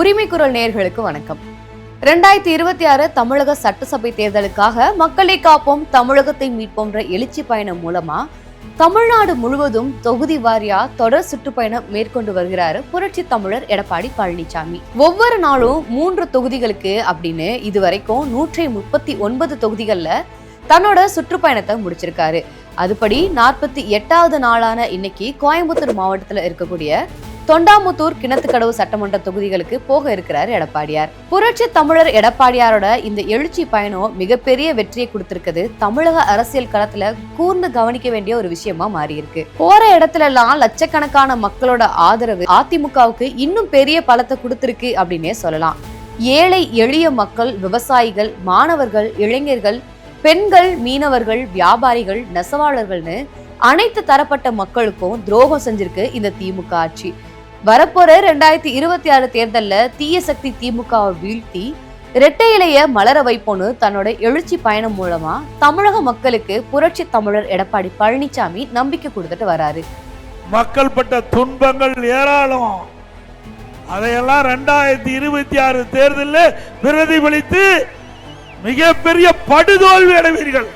உரிமை குரல் நேர்களுக்கு வணக்கம். ரெண்டாயிரத்தி இருபத்தி ஆறு தமிழக சட்டசபை தேர்தலுக்காக மக்களை காப்போம் தமிழகத்தை மீட்போம்ன்ற எழுச்சி பயணம் மூலமா தமிழ்நாடு முழுவதும் தொகுதி வாரியா தொடர் சுற்றுப்பயணம் மேற்கொண்டு வருகிறாரு புரட்சி தமிழர் எடப்பாடி பழனிசாமி ஒவ்வொரு நாளும் மூன்று தொகுதிகளுக்கு அப்படின்னு இதுவரைக்கும் நூற்றி முப்பத்தி ஒன்பது தொகுதிகளில் தன்னோட சுற்றுப்பயணத்தை முடிச்சிருக்காரு. அதுபடி நாற்பத்தி எட்டாவது நாளான இன்னைக்கு கோயம்புத்தூர் மாவட்டத்தில் இருக்கக்கூடிய தொண்டாமுத்தூர் கிணத்துக்கடவு சட்டமன்ற தொகுதிகளுக்கு போக இருக்கிறார் எடப்பாடியார். புரட்சி தமிழர் எடப்பாடியாரோட இந்த எழுச்சி பயணம் மிகப்பெரிய வெற்றியை கொடுத்திருக்குது. தமிழக அரசியல் களத்துல கூர்ந்து கவனிக்க வேண்டிய ஒரு விஷயமா மாறி இருக்கு போற இடத்துல எல்லாம் லட்சக்கணக்கான மக்களோட ஆதரவு அதிமுகவுக்கு இன்னும் பெரிய பலத்தை கொடுத்திருக்கு அப்படின்னே சொல்லலாம். ஏழை எளிய மக்கள் விவசாயிகள் மாணவர்கள் இளைஞர்கள் பெண்கள் மீனவர்கள் வியாபாரிகள் நெசவாளர்கள்னு அனைத்து தரப்பட்ட மக்களுக்கும் துரோகம் செஞ்சிருக்கு இந்த திமுக ஆட்சி. வரப்போற ரெண்டாயிரத்தி இருபத்தி ஆறு தேர்தல்ல தீய சக்தி திமுகவை வீழ்த்தி இரட்டை இலைய மலர வைப்போன்னு தன்னோட எழுச்சி பயணம் மூலமா தமிழக மக்களுக்கு புரட்சி தமிழர் எடப்பாடி பழனிசாமி நம்பிக்கை கொடுத்துட்டு வராரு. மக்கள் பட்ட துன்பங்கள் ஏராளம். அதையெல்லாம் ரெண்டாயிரத்தி இருபத்தி ஆறு தேர்தலில் பிரதிபலித்து மிகப்பெரிய படுதோல்வி அடைவீர்கள்.